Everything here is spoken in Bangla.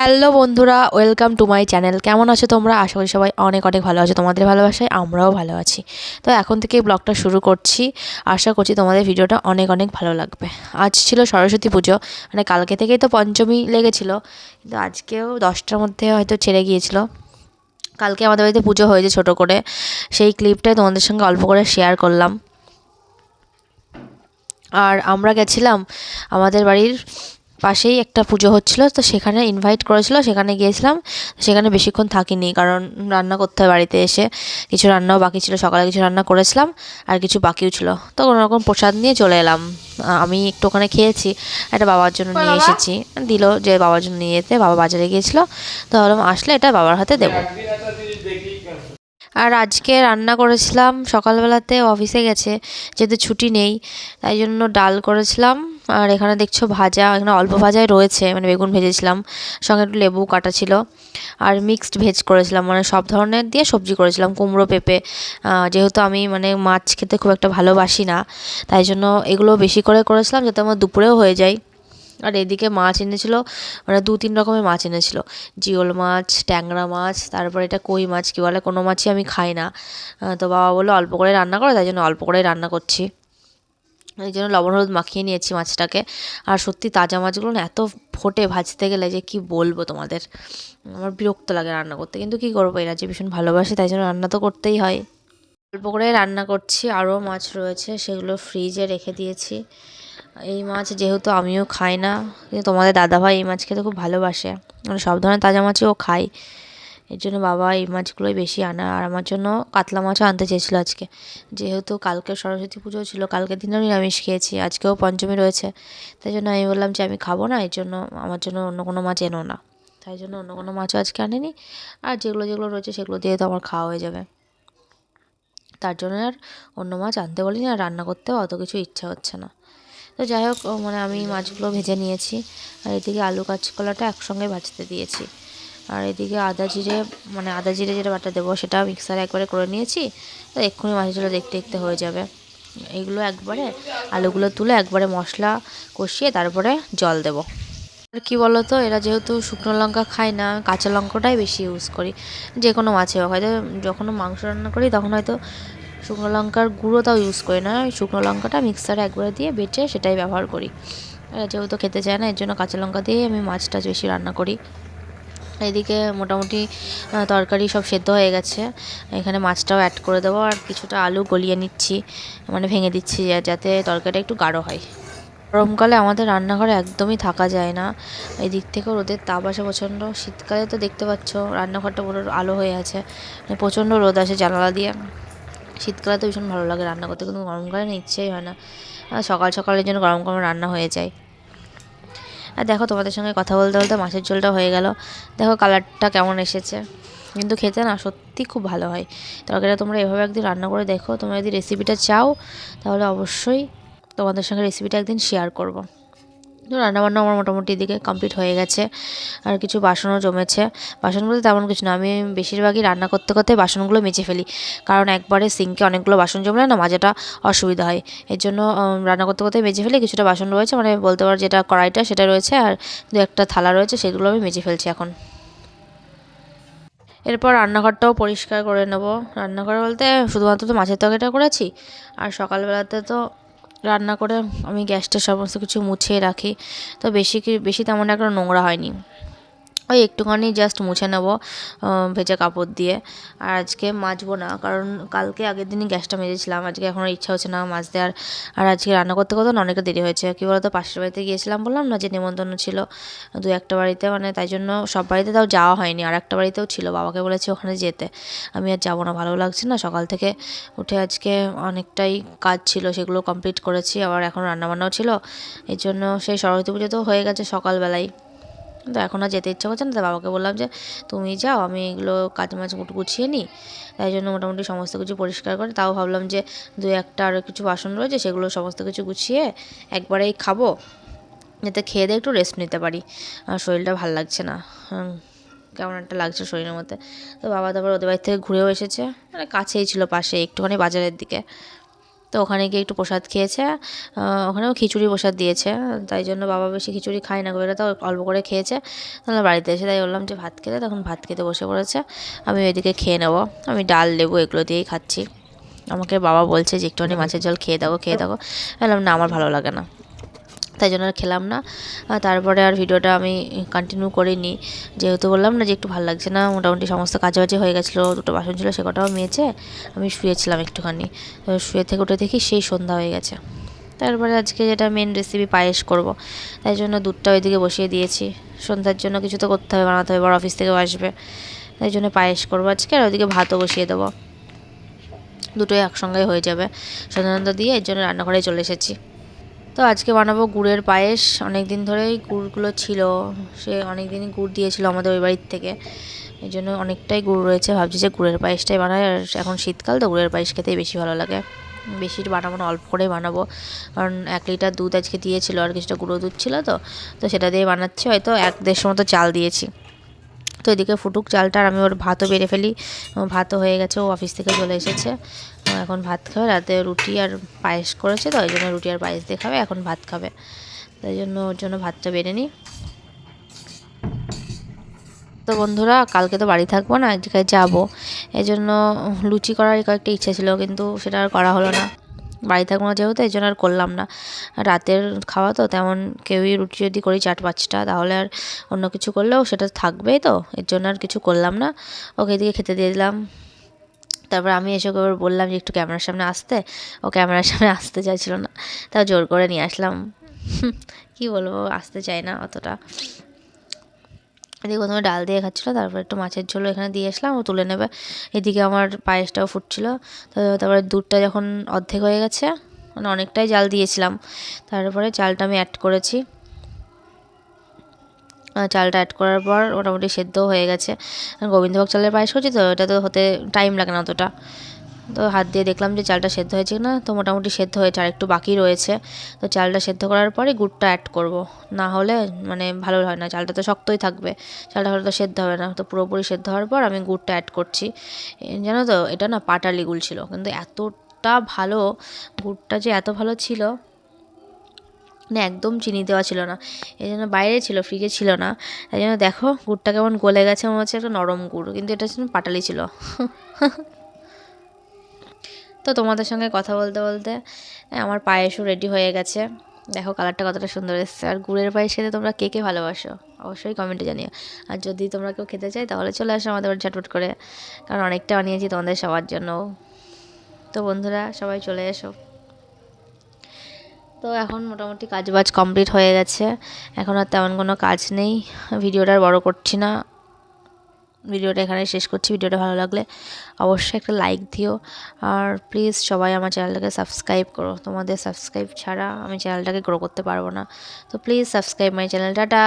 হ্যালো বন্ধুরা, ওয়েলকাম টু মাই চ্যানেল। কেমন আছো তোমরা? আশা করি সবাই অনেক অনেক ভালো আছো। তোমাদের ভালোবাসায় আমরাও ভালো আছি। তো এখন থেকে ব্লগটা শুরু করছি। আশা করছি তোমাদের ভিডিওটা অনেক অনেক ভালো লাগবে। আজ ছিল সরস্বতী পুজো। মানে কালকে থেকেই তো পঞ্চমী লেগেছিল। কিন্তু আজকেও দশটার মধ্যে হয়তো ছেড়ে গিয়েছিল। কালকে আমাদের বাড়িতে পুজো হয়েছে ছোটো করে। সেই ক্লিপটাই তোমাদের সঙ্গে অল্প করে শেয়ার করলাম। আর আমরা গেছিলাম আমাদের বাড়ির পাশেই একটা পুজো হচ্ছিল তো সেখানে ইনভাইট করেছিল সেখানে গিয়েছিলাম। সেখানে বেশিক্ষণ থাকিনি কারণ রান্না করতে হয় বাড়িতে এসে। কিছু রান্নাও বাকি ছিল সকালে কিছু রান্না করেছিলাম আর কিছু বাকিও ছিল। তো কোনো রকম প্রসাদ নিয়ে চলে এলাম। আমি একটু ওখানে খেয়েছি একটা বাবার জন্য নিয়ে এসেছি। দিল যে বাবার জন্য নিয়ে যেতে বাবা বাজারে গিয়েছিল। তো ভাবলাম আসলে এটা বাবার হাতে দেবো। আর আজকে রান্না করেছিলাম সকালবেলাতে অফিসে গেছে যেহেতু ছুটি নেই তাই জন্য ডাল করেছিলাম। আর এখানে দেখছ ভাজা, এখানে অল্প ভাজাই রয়েছে মানে বেগুন ভেজেছিলাম, সঙ্গে একটু লেবু কাটা ছিল, আর মিক্সড ভেজ করেছিলাম মানে সব ধরনের দিয়ে সবজি করেছিলাম, কুমড়ো, পেঁপে যেহেতু আমি মানে মাছ খেতে খুব একটা ভালোবাসি না, তাই জন্য এগুলো বেশি করে করেছিলাম যাতে আমার দুপুরেও হয়ে যায়। আর এদিকে মাছ এনেছিল মানে দু তিন রকমের মাছ এনেছিল, জিওল মাছ, ট্যাংরা মাছ, তারপর এটা কই মাছ, কী বলে, কোনো মাছই আমি খাই না তো বাবা বলল অল্প করে রান্না করো, তাই জন্য অল্প করেই রান্না করছি। এই জন্য লবণ হলুদ মাখিয়ে নিয়েছি মাছটাকে। আর সত্যি তাজা মাছগুলো না এত ফোটে ভাজতে গেলে যে কি বলব তোমাদের? আমার বিরক্ত লাগে রান্না করতে। কিন্তু কি করব, এরা যে ভীষণ ভালোবাসে, তাই জন্য রান্না তো করতেই হয়। অল্প করে রান্না করছি, আরও মাছ রয়েছে, সেগুলো ফ্রিজে রেখে দিয়েছি। এই মাছ যেহেতু আমিও খাই না, কিন্তু তোমাদের দাদাভাই এই মাছ খেতে খুব ভালোবাসে। মানে সব ধরনের তাজা মাছই ও খায়। এর জন্য বাবা এই মাছগুলোই বেশি আনা। আর আমার জন্য কাতলা মাছও আনতে চেয়েছিলো আজকে। যেহেতু কালকে সরস্বতী পুজো ছিল কালকের দিনেও নিরামিষ খেয়েছি, আজকেও পঞ্চমী রয়েছে। তাই জন্য আমি বললাম যে, আমি খাব না, এর জন্য আমার জন্য অন্য কোনো মাছ এনো না। তাই জন্য অন্য কোনো মাছও আজকে আনেনি। আর যেগুলো যেগুলো রয়েছে, সেগুলো দিয়ে তো আমার খাওয়া হয়ে যাবে। তার জন্য আর অন্য মাছ আনতে বলিনি, আর রান্না করতেও অত কিছু ইচ্ছা হচ্ছে না। তো যাই হোক মানে আমি মাছগুলো ভেজে নিয়েছি। আর এদিকে আলু কাঁচকলাটা একসঙ্গে ভাজতে দিয়েছি। আর এদিকে আদা জিরে মানে আদা জিরে যেটা বাটা দেবো সেটা মিক্সারে একবারে করে নিয়েছি। তো এক্ষুনি মাছগুলো দেখতে দেখতে হয়ে যাবে। এগুলো একবারে আলুগুলো তুলে একবারে মশলা কষিয়ে তারপরে জল দেবো। আর কী বলো তো এরা যেহেতু শুকনো লঙ্কা খায় না, কাঁচা লঙ্কাটাই বেশি ইউজ করি। যে কোনো মাছে হোক, হয়তো যখন মাংস রান্না করি তখন হয়তো শুকনো লঙ্কার গুঁড়োটাও ইউজ করি না। শুকনো লঙ্কাটা মিক্সারে একবারে দিয়ে বেটে সেটাই ব্যবহার করি। এরা যেহেতু খেতে চায় না, এর জন্য কাঁচা লঙ্কা দিয়েই আমি মাছটা বেশি রান্না করি। এদিকে মোটামুটি তরকারি সব সেদ্ধ হয়ে গেছে। এখানে মাছটাও অ্যাড করে দেবো আর কিছুটা আলু গলিয়ে নিচ্ছি মানে ভেঙে দিচ্ছি যাতে তরকারিটা একটু গাঢ় হয়। গরমকালে আমাদের রান্নাঘরে একদমই থাকা যায় না। এই দিক থেকেও রোদের তাপ আসে প্রচণ্ড। শীতকালে তো দেখতে পাচ্ছ, রান্নাঘরটা পুরো আলো হয়ে আছে। মানে প্রচণ্ড রোদ আসে জানালা দিয়ে। শীতকালে তো ভীষণ ভালো লাগে রান্না করতে, কিন্তু গরমকালে ইচ্ছেই হয় না। সকাল সকালের জন্য গরম গরম রান্না হয়ে যায়। আর দেখো তোমাদের সঙ্গে কথা বলতে বলতে মাছের ঝোলটা হয়ে গেল। দেখো কালারটা কেমন এসেছে। কিন্তু খেতে না সত্যি খুব ভালো হয়। তরকারিটা তোমরা এভাবে একদিন রান্না করে দেখো। তোমরা যদি রেসিপিটা চাও, তাহলে অবশ্যই তোমাদের সঙ্গে রেসিপিটা একদিন শেয়ার করব। তো রান্নাবান্না আমার মোটামুটি এদিকে কমপ্লিট হয়ে গেছে। আর কিছু বাসনও জমেছে। বাসন বলতে তেমন কিছু না। আমি বেশিরভাগই রান্না করতে করতে বাসনগুলো মেজে ফেলি। কারণ একবারে সিঙ্কে অনেকগুলো বাসন জমলে না, মাজাটা অসুবিধা হয়। এর জন্য রান্না করতে করতে মেজে ফেলি। কিছুটা বাসন রয়েছে মানে বলতে পারো যেটা কড়াইটা সেটা রয়েছে, আর দু একটা থালা রয়েছে, সেগুলো আমি মেজে ফেলছি এখন। এরপর রান্নাঘরটাও পরিষ্কার করে নেব। রান্নাঘর বলতে শুধুমাত্র তো মাছের তরকারিটা করেছি। আর সকালবেলাতে তো রান্না করে আমি গ্যাসটা সমস্ত কিছু মুছিয়ে রাখি। তো বেশি বেশি তেমন একটা নোংরা হয়নি। ওই একটুখানি জাস্ট মুছে নেব ভেজা কাপড় দিয়ে। আর আজকে মাজবো না, কারণ কালকে আগের দিনই গ্যাসটা মেজেছিলাম, আজকে এখন ইচ্ছা হচ্ছে না মাছ দেওয়ার আর আজকে রান্না করতে করতে অনেকটা দেরি হয়েছে। কী বলতো, পাশের বাড়িতে গিয়েছিলাম, বললাম না যে নেমন্তন্ন ছিল দু একটা বাড়িতে মানে তাই জন্য সব বাড়িতে তাও যাওয়া হয়নি। আর একটা বাড়িতেও ছিল, বাবাকে বলেছি ওখানে যেতে। আমি আর যাব না, ভালো লাগছে না। সকাল থেকে উঠে আজকে অনেকটাই কাজ ছিল, সেগুলো কমপ্লিট করেছি। আবার এখন রান্নাবান্নাও ছিল, এই জন্য সেই সরস্বতী পুজো তো হয়ে গেছে সকালবেলায়। তো এখন আর যেতে ইচ্ছা করছে না তাই বাবাকে বললাম যে, তুমি যাও, আমি এগুলো কাজ মাছ গুছিয়ে নিই। তাই জন্য মোটামুটি সমস্ত কিছু পরিষ্কার করে, তাও ভাবলাম যে, দু একটা আরও কিছু বাসন রয়েছে, সেগুলো সমস্ত কিছু গুছিয়ে একবারেই খাব, যাতে খেয়ে দিয়ে একটু রেস্ট নিতে পারি। আর শরীরটা ভালো লাগছে না। কেমন একটা লাগছে শরীরের মধ্যে। তো বাবা তারপর ওদের বাড়ি থেকে ঘুরেও এসেছে মানে কাছেই ছিল পাশে, একটুখানি বাজারের দিকে। তো ওখানে গিয়ে একটু প্রসাদ খেয়েছে। ওখানেও খিচুড়ি প্রসাদ দিয়েছে। তাই জন্য বাবা বেশি খিচুড়ি খায় না গোবেরা তো অল্প করে খেয়েছে। তাহলে বাড়িতে এসে তাই বললাম যে ভাত খেতে তখন ভাত খেতে বসে পড়েছে। আমি ওইদিকে খেয়ে নেব। আমি ডাল, লেবু এগুলো দিয়েই খাচ্ছি। আমাকে বাবা বলছে যে, একটুখানি মাছের জল খেয়ে দাও খেয়ে দাও। বললাম, না, আমার ভালো লাগে না। তাই জন্য আর খেলাম না। তারপরে আর ভিডিওটা আমি কন্টিনিউ করিনি। যেহেতু বললাম না যে একটু ভালো লাগছে না, মোটামুটি সমস্ত কাজবাজি হয়ে গেছিল, দুটো বাসন ছিল, সে কটাও মেয়েছে আমি শুয়েছিলাম একটুখানি। শুয়ে থেকে উঠে দেখি সেই সন্ধ্যা হয়ে গেছে। তারপরে আজকে যেটা মেন রেসিপি পায়েস করব। তাই জন্য দুধটা ওইদিকে বসিয়ে দিয়েছি। সন্ধ্যার জন্য কিছু তো করতে হবে, বানাতে হবে বড় অফিস থেকেও আসবে। তাই জন্য পায়েস করব আজকে, আর ওইদিকে ভাতও বসিয়ে দেবো। দুটোই একসঙ্গে হয়ে যাবে। সন্ধ্যানন্দ দিয়ে এর জন্য রান্নাঘরে চলে এসেছি। তো আজকে বানাবো গুড়ের পায়েস। অনেক দিন ধরেই গুড়গুলো ছিল। সে অনেক দিনই গুড় দিয়েছিল আমাদের ওই বাড়ির থেকে। এই জন্য অনেকটাই গুড় রয়েছে। ভাবছি যে গুড়ের পায়েসটাই বানাই। আর এখন শীতকাল, তো গুড়ের পায়েস খেতেই বেশি ভালো লাগে। বেশি বানাবো না, অল্প করেই বানাবো। কারণ এক লিটার দুধ আজকে দিয়েছিল আর কিছুটা গুঁড়ো দুধ ছিল তো। তো সেটা দিয়ে বানাচ্ছি। হয়তো এক দেড়শো মতো চাল দিয়েছি। তো এদিকে ফুটুক চালটা আর আমি ওর ভাতও বেড়ে ফেলি। ভাতও হয়ে গেছে, ও অফিস থেকে চলে এসেছে। এখন ভাত খাবে, রাতে রুটি আর পায়েস করেছে তো, ওই জন্য রুটি আর পায়েস দিয়ে খাবে, এখন ভাত খাবে। তাই জন্য ওর জন্য ভাতটা বেড়ে নিই। তো বন্ধুরা, কালকে তো বাড়ি থাকব না এক জায়গায় যাব। এই জন্য লুচি করার কয়েকটা ইচ্ছা ছিল, কিন্তু সেটা আর করা হলো না। বাড়ি থাকব না যেহেতু, এই জন্য আর করলাম না। রাতের খাওয়া তো, তেমন কেউই রুটি যদি করি চার পাঁচটা, তাহলে আর অন্য কিছু করলেও সেটা থাকবেই তো, এর জন্য আর কিছু করলাম না। ওকে এদিকে খেতে দিয়ে দিলাম। তারপর আমি এসে ওকে বললাম যে একটু ক্যামেরার সামনে আসতে, ও ক্যামেরার সামনে আসতে চাইছিল না, তাও জোর করে নিয়ে আসলাম। কি বলব আসতে চাই না অতটা। এদিকে প্রথমে ডাল দিয়ে খাচ্ছিলো, তারপর একটু মাছের ঝোলও এখানে দিয়ে আসলাম, ও তুলে নেবে। এদিকে আমার পায়েসটাও ফুটছিল। তো তারপরে দুধটা যখন অর্ধেক হয়ে গেছে মানে অনেকটাই জাল দিয়েছিলাম, তারপরে চালটা আমি অ্যাড করেছি। চালটা অ্যাড করার পর মোটামুটি সেদ্ধও হয়ে গেছে। গোবিন্দভোগ চালের পায়েস করছি তো এটা তো হতে টাইম লাগে না অতটা। তো হাত দিয়ে দেখলাম যে চালটা সেদ্ধ হয়েছে না তো মোটামুটি সেদ্ধ হয়েছে, আর একটু বাকি রয়েছে। তো চালটা সেদ্ধ করার পরে গুড়টা অ্যাড করব। না হলে মানে ভালো হয় না, চালটা তো শক্তই থাকবে। চালটা হলে তো সেদ্ধ হবে না। তো পুরোপুরি সেদ্ধ হওয়ার পর আমি গুড়টা অ্যাড করছি। জানো তো, এটা না পাটালি গুড় ছিল। কিন্তু এতটা ভালো, গুড়টা যে এত ভালো ছিল না একদম চিনি দেওয়া ছিল না। এই জন্য বাইরে ছিল ফ্রিজে ছিল না। এই জন্য দেখো, গুড়টা কেমন গলে গেছে, মনে হচ্ছে একটা নরম গুড়। কিন্তু এটা পাটালি ছিল। তো তোমাদের সঙ্গে কথা বলতে বলতে আমার পায়েসও রেডি হয়ে গেছে। দেখো কালারটা কতটা সুন্দর এসছে। আর গুড়ের পায়েস খেতে তোমরা কে কে ভালোবাসো? অবশ্যই কমেন্টে জানিও। আর যদি তোমরা কেউ খেতে চাই তাহলে চলে আসো আমাদের বাড়ি ঝটপট করে। কারণ অনেকটা বানিয়েছি তোমাদের সবার জন্য। তো বন্ধুরা, সবাই চলে এসো। তো এখন মোটামুটি কাজ বাজ কমপ্লিট হয়ে গেছে। এখন আর তেমন কোনো কাজ নেই। ভিডিওটা বড় করছি না। ভিডিওটা এখানে শেষ করছি। ভিডিওটা ভালো লাগলে অবশ্যই একটা লাইক দিও। আর প্লিজ সবাই আমার চ্যানেলটাকে সাবস্ক্রাইব করো। তোমাদের সাবস্ক্রাইব ছাড়া আমি চ্যানেলটাকে গ্রো করতে পারব না। তো please subscribe my channel tata!